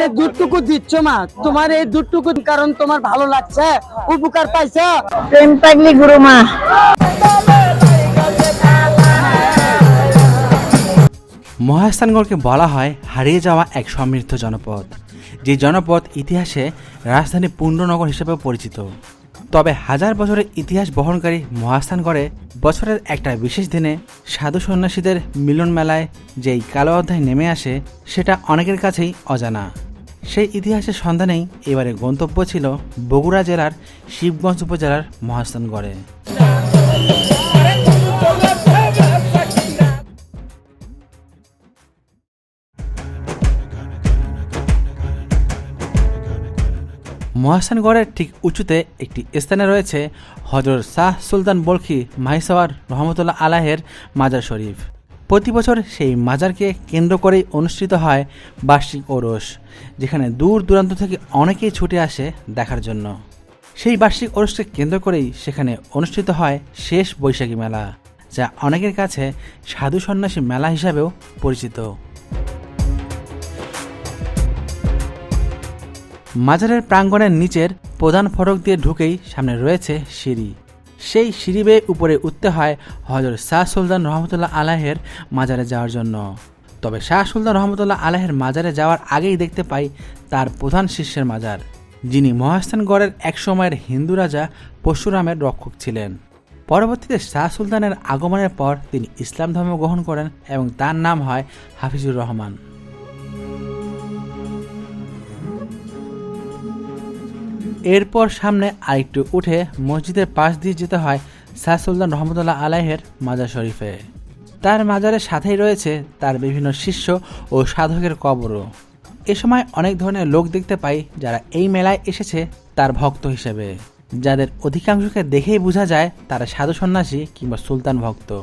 যে দুধটুকু দিচ্ছ মা তোমার এই দুধটুকু কারণ তোমার ভালো লাগছে উপকার পাইছো। প্রেম পাগলি গুরু মা। মহাস্থানগড়কে বলা হয় হারিয়ে যাওয়া এক সমৃদ্ধ জনপদ যে জনপদ ইতিহাসে রাজধানী পূর্ণনগর হিসেবে পরিচিত। তবে হাজার বছরের ইতিহাস বহনকারী মহাস্থানগড়ে বছরের একটা বিশেষ দিনে সাধু সন্ন্যাসীদের মিলন মেলায় যেই কালো অধ্যায় নেমে আসে সেটা অনেকের কাছেই অজানা। সেই ইতিহাসের সন্ধানেই এবারে গন্তব্য ছিল বগুড়া জেলার শিবগঞ্জ উপজেলার মহাস্থানগড়ে। মহাস্থানগড়ের ঠিক উঁচুতে একটি স্থানে রয়েছে হজরত শাহ সুলতান বলখি মাহিসাওয়ার রহমতুল্লাহ আলাহের মাজার শরীফ। প্রতি বছর সেই মাজারকে কেন্দ্র করেই অনুষ্ঠিত হয় বার্ষিক ওরস, যেখানে দূর দূরান্ত থেকে অনেকেই ছুটে আসে দেখার জন্য। সেই বার্ষিক ওরসকে কেন্দ্র করেই সেখানে অনুষ্ঠিত হয় শেষ বৈশাখী মেলা, যা অনেকের কাছে সাধু সন্ন্যাসী মেলা হিসাবেও পরিচিত। মাজারের প্রাঙ্গণের নিচের প্রধান ফটক দিয়ে ঢুকেই সামনে রয়েছে সিঁড়ি। সেই সিঁড়ি বেয়ে উপরে উঠতে হয় হজর শাহ সুলতান রহমতুল্লাহ আলাহের মাজারে যাওয়ার জন্য। তবে শাহ সুলতান রহমতুল্লাহ আলাহের মাজারে যাওয়ার আগেই দেখতে পাই তার প্রধান শিষ্যের মাজার, যিনি মহাস্থানগড়ের এক সময়ের হিন্দু রাজা পরশুরামের রক্ষক ছিলেন। পরবর্তীতে শাহ সুলতানের আগমনের পর তিনি ইসলাম ধর্ম গ্রহণ করেন এবং তার নাম হয় হাফিজুর রহমান। এরপর সামনে আরেকটু উঠে মসজিদের পাশ দিয়ে যেতে হয় সুলতান রহমতুল্লাহ আলাহের মাজার শরীফে। তার মাজারের সাথেই রয়েছে তার বিভিন্ন শিষ্য ও সাধকের কবরও। এ সময় অনেক ধরনের লোক দেখতে পাই যারা এই মেলায় এসেছে তার ভক্ত হিসেবে। যাদের অধিকাংশকে দেখেই বোঝা যায় তারা সাধু সন্ন্যাসী কিংবা সুলতান ভক্ত।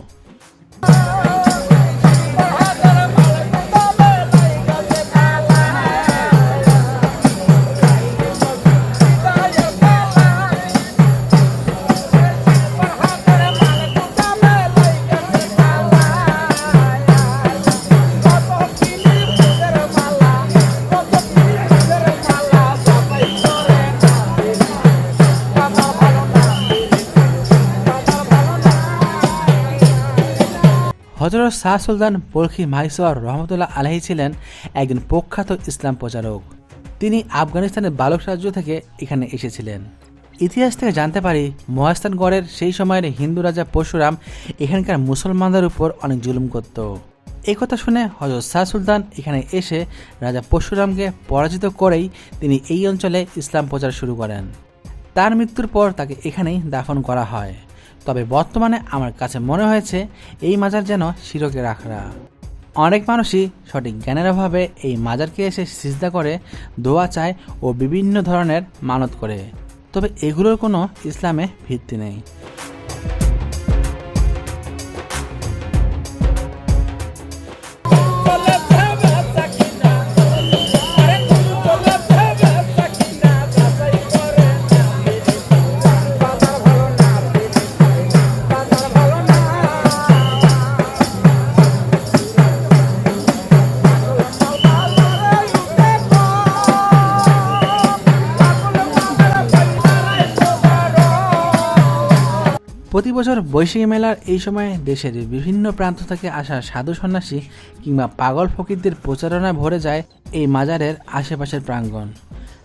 হজরত শাহ সুলতান বলখি মাইসওয়ার রহমতুল্লাহ আলহী ছিলেন একজন প্রখ্যাত ইসলাম প্রচারক। তিনি আফগানিস্তানের বালক রাজ্য থেকে এখানে এসেছিলেন। ইতিহাস থেকে জানতে পারি মহাস্থানগড়ের সেই সময়ের হিন্দু রাজা পরশুরাম এখানকার মুসলমানদের উপর অনেক জুলুম করত। কথা শুনে হজরত শাহ সুলতান এখানে এসে রাজা পরশুরামকে পরাজিত করেই তিনি এই অঞ্চলে ইসলাম প্রচার শুরু করেন। তার মৃত্যুর পর তাকে এখানেই দাফন করা হয়। তবে বর্তমানে আমার কাছে মনে হয়েছে এই মাজার যেন শিরকে রাখরা অনেক মানুষই সঠিক জ্ঞানের অভাবে এই মাজারকে এসে সিজদা করে, দোয়া চায় ও বিভিন্ন ধরনের মানত করে। তবে এগুলোর কোনো ইসলামে ভিত্তি নেই। প্রতি বছর বৈশাখী মেলার এই সময় দেশের বিভিন্ন প্রান্ত থেকে আসা সাধু সন্ন্যাসী কিংবা পাগল ফকিরদের প্রচারণায় ভরে যায় এই মাজারের আশেপাশের প্রাঙ্গণ।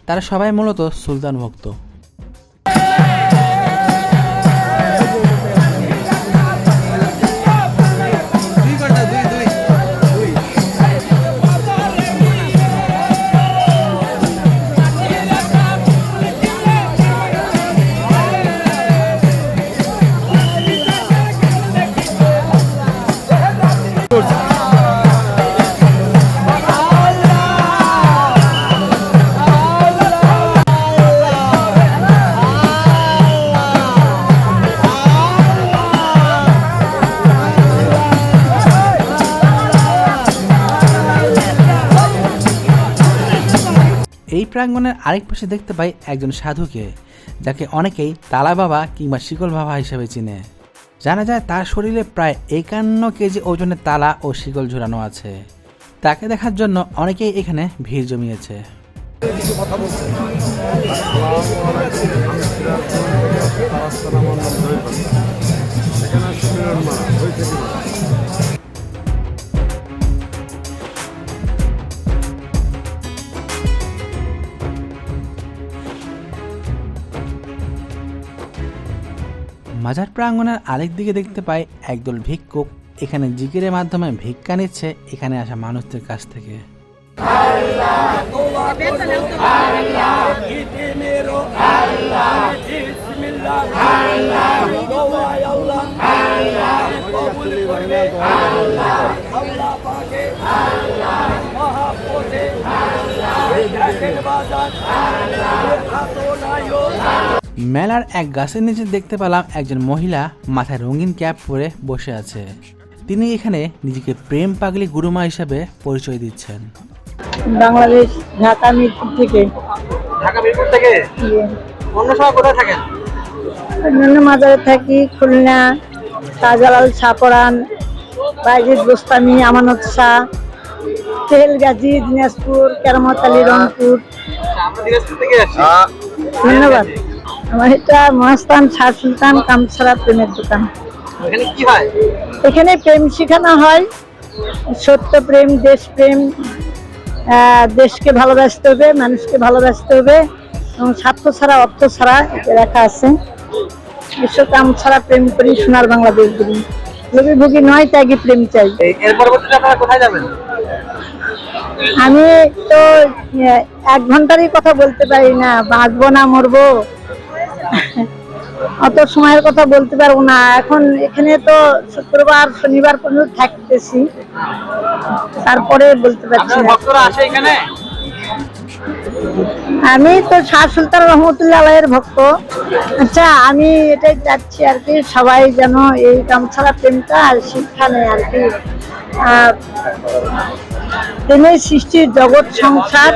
তারা সবাই মূলত সুলতান ভক্ত। প্রাঙ্গণের আরেক পাশে দেখতে পাই একজন সাধুকে, যাকে অনেকেই তালা বাবা কিংবা শিকল বাবা হিসেবে চিনে। জানা যায় তার শরীরে প্রায় একান্ন কেজি ওজনের তালা ও শিকল ঝুলানো আছে। তাকে দেখার জন্য অনেকেই এখানে ভিড় জমিয়েছে। কথা বলছি মাজার প্রাঙ্গণের আরেক দিকে দেখতে পাই একদল ভিক্ষুক। এখানে জিকিরের মাধ্যমে ভিক্ষা নিচ্ছে, এখানে আসা মানুষদের কাছ থেকে। মেলার এক গাছের নিচে দেখতে পেলাম একজন মহিলা মাথায় রঙিন ক্যাপ পরে বসে আছে। তিনি এখানে নিজেকে প্রেম পাগলি গুরুমা হিসাবে পরিচয় দিচ্ছেন। বাংলাদেশ ঢাকা মিরপুর থেকে। ঢাকা মিরপুর থেকে? অন্য সময় কোথায় থাকেন? অন্যান্য মাজারে থাকি খুলনা শাহজালাল শাহপরান বাইজিদ গোস্তামি আমানত শাহ তেলগাজী দিনাজপুর কেরামত আলী রংপুর। আসছি। ধন্যবাদ। আমার এটা মহাস্থান শাহ সুলতান কামছাড়া প্রেমের দোকান। এখানে প্রেম শেখানো হয় সত্য প্রেম দেশ প্রেম দেশকে ভালোবাসতে হবে মানুষকে ভালোবাসতে হবে এবং স্বার্থ ছাড়া অর্থ ছাড়া এটা লেখা আছে। বিশ্বকাম ছাড়া প্রেম করি সোনার বাংলাদেশ করি। লোভী ভোগী নয় ত্যাগী প্রেম চাই। এর পরবর্তীতে আপনারা কোথায় যাবেন? আমি তো এক ঘন্টারই কথা বলতে পারি না বাঁচবো না মরবো। অত সময়ের কথা বলতে পারব না। এখন এখানে তো শুক্রবার শনিবার পর্যন্ত থাকতেছি। তারপরে বলতে পারছি আমি তো শাহ সুলতান রহমতুল্লাহ আলাইয়ের ভক্ত। আচ্ছা আমি এটাই চাচ্ছি আর কি সবাই যেন এই গামছাড়া প্রেমটা আর শিক্ষা নেয় আর কি। প্রেমের সৃষ্টির জগৎ সংসার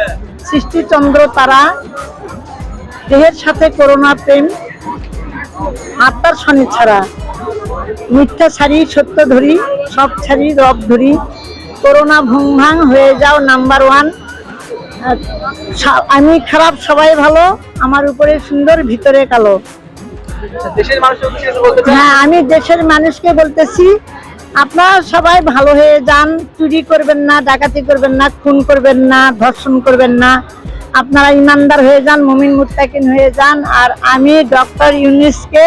সৃষ্টিচন্দ্র তারা দেহের সাথে করোনা প্রেম। আত্মার শনি ছাড়া। মিথ্যা ছাড়ি সত্য ধরি সব ছাড়ি রব ধরি। করোনা ভুং ভাং হয়ে যাও নাম্বার ওয়ান। আমি খারাপ সবাই ভালো আমার উপরে সুন্দর ভিতরে কালো। হ্যাঁ আমি দেশের মানুষকে বলতেছি আপনারা সবাই ভালো হয়ে যান চুরি করবেন না ডাকাতি করবেন না খুন করবেন না ধর্ষণ করবেন না। আপনারা ইমানদার হয়ে যান মুমিন মুত্তাকিন হয়ে যান আর আমি ডক্টর ইউনিসকে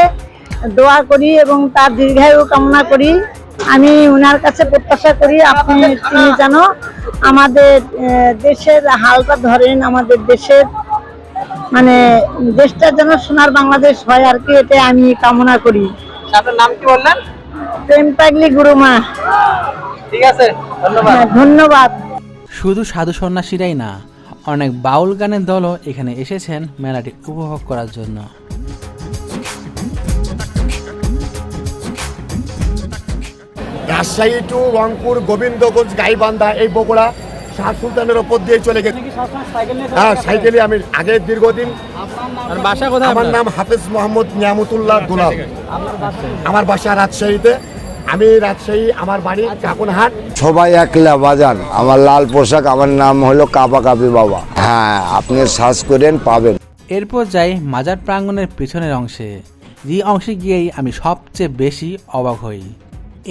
দোয়া করি এবং তার দীর্ঘায়ু কামনা করি। আমি ওনার কাছে প্রত্যাশা করি আপনি তিনি যেন আমাদের দেশের হালটা ধরেন আমাদের দেশের মানে দেশটা যেন সোনার বাংলাদেশ হয় আর কি এটা আমি কামনা করি। আপনার নাম কি বললেন? প্রেম পাগলি গুরুমা। ঠিক আছে ধন্যবাদ। হ্যাঁ, ধন্যবাদ। শুধু সাধু সন্ন্যাসীরাই না অনেক বাউল গানের দলও এখানে এসেছেন মেলাটি উপভোগ করার জন্য। রাজশাহী টু রংপুর গোবিন্দগঞ্জ গাইবান্ধা এই বগুড়া শাহ সুলতানের ওপর দিয়ে চলে গেছে। হ্যাঁ সাইকেলে আমি আগে দীর্ঘদিন। বাসা আমার নাম হাফিজ মোহাম্মদ নিয়ামতুল্লাহ দুলাল। আমার বাসা রাজশাহীতে। আমি রাজশাহী আমার বাড়ি কাকুনহাট সবাই একলা বাজান। আমার লাল পোশাক আমার নাম হলো কাপা কাপি বাবা। হ্যাঁ আপনি সার্চ করেন পাবেন। এরপর যাই মাজার প্রাঙ্গণের পিছনের অংশে। যে অংশে গিয়েই আমি সবচেয়ে বেশি অবাক হই।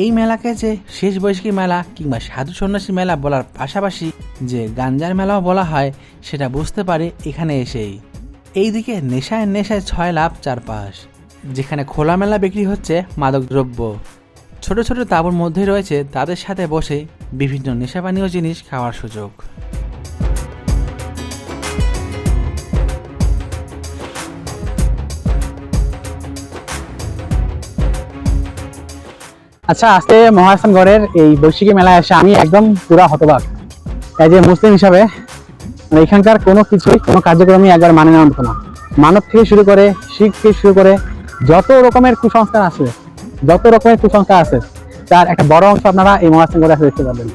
এই মেলাকে যে শেষ বয়স্কী মেলা কিংবা সাধু সন্ন্যাসী মেলা বলার পাশাপাশি যে গাঞ্জার মেলাও বলা হয় সেটা বুঝতে পারে এখানে এসেই। এইদিকে নেশায় নেশায় ছয় লাভ চারপাশ যেখানে খোলা মেলা বিক্রি হচ্ছে মাদক দ্রব্য ছোট ছোট তাঁবুর মধ্যে রয়েছে তাদের সাথে বসে বিভিন্ন নেশাপানীয় জিনিস খাওয়ার সুযোগ। আচ্ছা আজকে মহাস্থানগড়ের এই বৈশাখী মেলায় এসে আমি একদম পুরা হতবাক। এই যে মুসলিম হিসাবে, এখানকার কোনো কিছুই, কোনো কার্যক্রমই একবার মানে নেওয়ার না। মানব থেকে শুরু করে শিখ থেকে শুরু করে যত রকমের কুসংস্কার আছে যত রকমের কুসংস্কার আছে, তার একটা বড় অংশ আপনারা এই মহাস্থানগড়ে এসে দেখতে পাবেন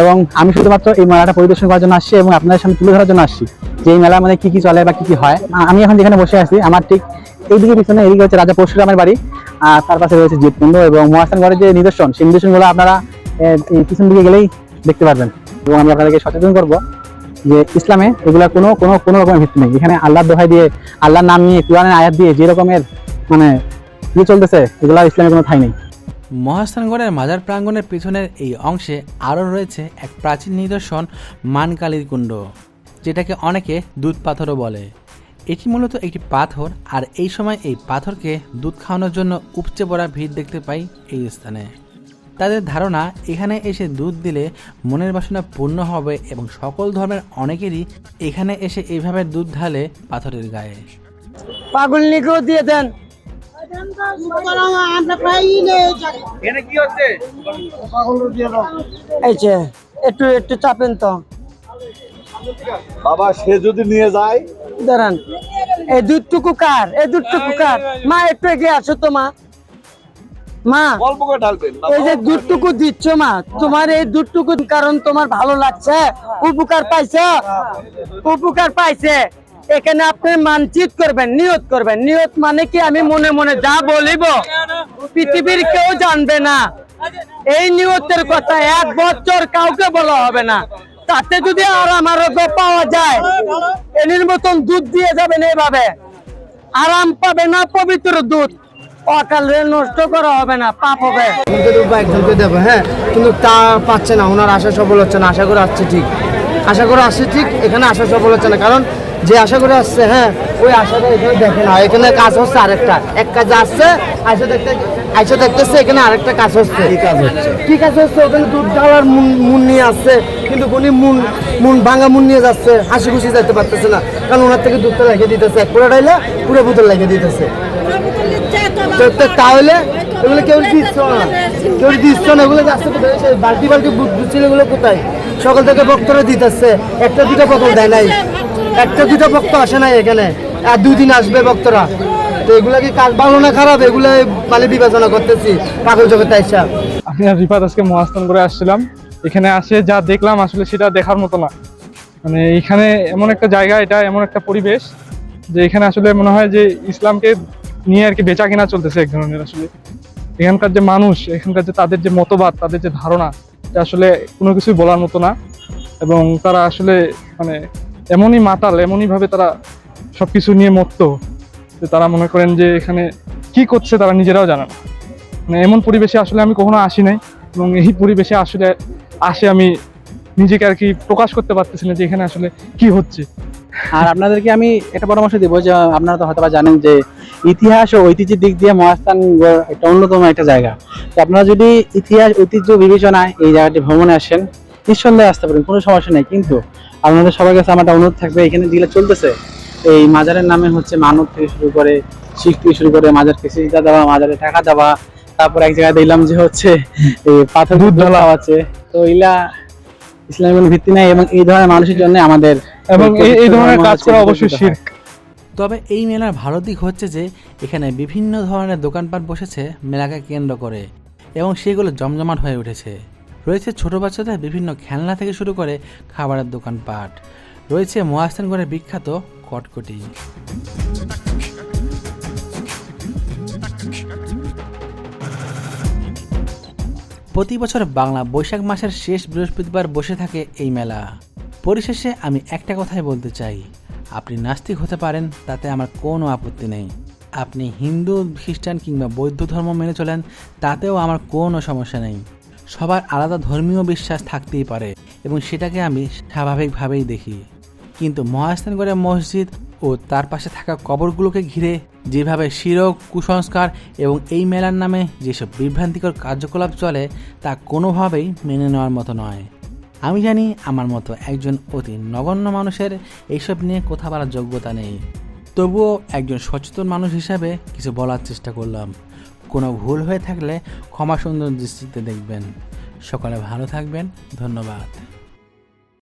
এবং আমি শুধুমাত্র এই মেলাটা পরিদর্শন করার জন্য আসছি এবং আপনাদের সামনে তুলে ধরার জন্য আসছি যে এই মেলার মধ্যে কি কি চলে বা কি কি হয়। আমি এখন যেখানে বসে আছি, আমার ঠিক এইদিকে পিছনে, এদিকে হচ্ছে রাজা পরশুরামের বাড়ি। আর তার পাশে রয়েছে জিতকুণ্ড এবং মহাস্থানগড়ের যে নিদর্শন, সেই নিদর্শনগুলো আপনারা পিছন দিকে গেলেই দেখতে পারবেন। এবং আমি আপনাদেরকে সচেতন করব যে ইসলামে এগুলা কোনো কোনো কোনো রকমের ভিত্তি নেই। এখানে আল্লাহর দোহাই দিয়ে, আল্লাহর নাম নিয়ে কোরআনের আয়াত দিয়ে যে রকমের মানে ইয়ে চলতেছে এগুলা ইসলামে কোনো ঠাই নেই। মহাস্থানগড়ের মাজার প্রাঙ্গণের পিছনের এই অংশে আরও রয়েছে এক প্রাচীন নিদর্শন মানকালীর কুণ্ড যেটাকে অনেকে দুধ পাথরও বলে। এটি মূলত একটি পাথর আর এই সময় এই পাথরকে দুধ খাওয়ানোর জন্য উপচে পড়া ভিড় দেখতে পাই এই স্থানে। তাদের ধারণা এখানে এসে দুধ দিলে মনের বাসনা পূর্ণ হবে এবং সকল ধর্মের অনেকেরই এখানে এসে এইভাবে দুধ ঢালে পাথরের গায়ে। পাগলনিকেও দিয়ে দেন। এই যে একটু একটু চাপেন তো। বাবা সে যদি নিয়ে যায়? দাঁড়ান। এই দুধটুকু কার? এই দুধটুকু কার? মা একটু এগিয়ে আসো তো মা। মা অল্প করে ঢালবেন এই যে দুধটুকু দিচ্ছ মা তোমার এই দুধটুকু কারণ তোমার ভালো লাগছে উপকার পাইছে উপকার পাইছে। এখানে আপনি মানচিত করবেন, নিয়ত করবেন। নিয়ত মানে কি? আমি মনে মনে যা বলিব, পৃথিবীর কেউ জানবে না। এই নিয়তের কথা এক বছর কাউকে বলা হবে না। তাতে যদি আরাম আরোগ্য পাওয়া যায়, এনির মতন দুধ দিয়ে যাবেন এইভাবে আরাম পাবে না পবিত্র দুধ। অকালে নষ্ট করা হবে না, পাপ হবে। হ্যাঁ? কিন্তু তা পাচ্ছে না, ওনার আশা সফল হচ্ছে না। আশা করে আসছে ঠিক। আশা করে আসছে ঠিক, এখানে আশা সফল হচ্ছে না। কারণ যে আশা করে আসছে হ্যাঁ ওই আশাটা এখানে দেখে না এখানে কাজ হচ্ছে আরেকটা। এক কাজ আসছে আশা দেখতে আশা দেখতেছে এখানে আরেকটা কাজ হচ্ছে। কি কাজ হচ্ছে? কি কাজ হচ্ছে? ওখানে দুধ ঢালার মুন নিয়ে আসছে কিন্তু উনি মুন মুন ভাঙা মুন নিয়ে যাচ্ছে হাসি খুশি যেতে পারতেছে না। কারণ ওনার থেকে দুধটা রেখে দিতেছে এক পুরো ডাইলে পুরো বোতল রেখে দিতেছে। তাহলে এগুলো কেউ দিচ্ছ না। কেউ দিচ্ছ না এগুলো সেই বালতি বালতি বুঝছিল এগুলো কোথায়? সকাল থেকে বক্তরা দিতেছে একটা দুটা বোতল দেয় নাই। একটা দুটা বক্ত আসে নাই এখানে। আর দুই দিন আসবে বক্তরা তো এগুলা কি কাজ ভালো না খারাপ? এগুলো মানে বিবেচনা করতেছি, পাগল জগতে আইসা। আমি রিফাত আজকে মহাস্থান করে আসছিলাম। এখানে আসে যা দেখলাম, আসলে সেটা দেখার মতো না। মানে এখানে এমন একটা জায়গা, এটা এমন একটা পরিবেশ যে এখানে আসলে মনে হয় যে ইসলামকে নিয়ে আর কি বেচা কেনা চলতেছে এক ধরনের আসলে। এখানকার যে মানুষ, এখানকার যে তাদের যে মতবাদ, তাদের যে ধারণা, এটা আসলে কোনো কিছুই বলার মতো না। এবং তারা আসলে মানে এমনই মাতাল, এমনই ভাবে তারা সবকিছু নিয়ে মত্ত যে তারা মনে করেন যে এখানে কি করছে তারা নিজেরাও জানে মানে এমন পরিবেশে আসলে আমি কখনো আসি নাই এবং এই পরিবেশে আসলে আসে আমি নিজেকে আর কি প্রকাশ করতে পারতেছি না যে এখানে আসলে কি হচ্ছে। আর আপনাদেরকে আমি একটা পরামর্শ দিব যে আপনারা তো হয়তো জানেন যে ইতিহাস ও ঐতিহ্যের দিক দিয়ে মহাস্থান একটা অন্যতম একটা জায়গা। তো আপনারা যদি ইতিহাস, ঐতিহ্য বিবেচনায় এই জায়গাটি ভ্রমণে আসেন, নিঃসন্দেহে আসতে পারেন, কোনো সমস্যা নেই। কিন্তু আপনাদের সবার কাছে আমার একটা অনুরোধ থাকবে এখানে যেগুলো চলতেছে এই মাজারের নামে হচ্ছে মানত থেকে শুরু করে শিখ থেকে শুরু করে মাজারকে সিজদা দেওয়া মাজারে টাকা দেওয়া তারপর এক জায়গায় দেখলাম যে হচ্ছে এই পাথর দুধ ঢালা আছে। তো এগুলা ইসলামের কোনো ভিত্তি নাই এবং এই ধরনের মানুষের জন্য আমাদের এবং এই ধরনের কাজ করা অবশ্যই। শির্ক। তবে এই মেলার ভালো দিক হচ্ছে যে এখানে বিভিন্ন ধরনের দোকানপাট বসেছে মেলাকে কেন্দ্র করে এবং সেগুলো জমজমাট হয়ে উঠেছে। রয়েছে ছোট বাচ্চাদের বিভিন্ন খেলনা থেকে শুরু করে খাবারের দোকানপাট রয়েছে মহাস্থানগড়ের বিখ্যাত কটকটি। প্রতি বছর বাংলা বৈশাখ মাসের শেষ বৃহস্পতিবার বসে থাকে এই মেলা। পরিশেষে আমি একটা কথাই বলতে চাই। আপনি নাস্তিক হতে পারেন, তাতে আমার কোনো আপত্তি নেই। আপনি হিন্দু, খ্রিস্টান কিংবা বৌদ্ধ ধর্ম মেনে চলেন, তাতেও আমার কোনো সমস্যা নেই। সবার আলাদা ধর্মীয় বিশ্বাস থাকতেই পারে এবং সেটাকে আমি স্বাভাবিকভাবেই দেখি। কিন্তু মহাস্থানগড়ের মসজিদ ও তার পাশে থাকা কবরগুলোকে ঘিরে যেভাবে শিরক, কুসংস্কার এবং এই মেলার নামে যেসব বিভ্রান্তিকর কার্যকলাপ চলে, তা কোনোভাবেই মেনে নেওয়ার মতো নয়। আমি জানি আমার মতো একজন অতি নগণ্য মানুষের এইসব নিয়ে কথা বলার যোগ্যতা নেই। তবুও একজন সচেতন মানুষ হিসাবে কিছু বলার চেষ্টা করলাম। কোনো ভুল হয়ে থাকলে ক্ষমা সুন্দর দৃষ্টিতে দেখবেন। সকালে ভালো থাকবেন। ধন্যবাদ।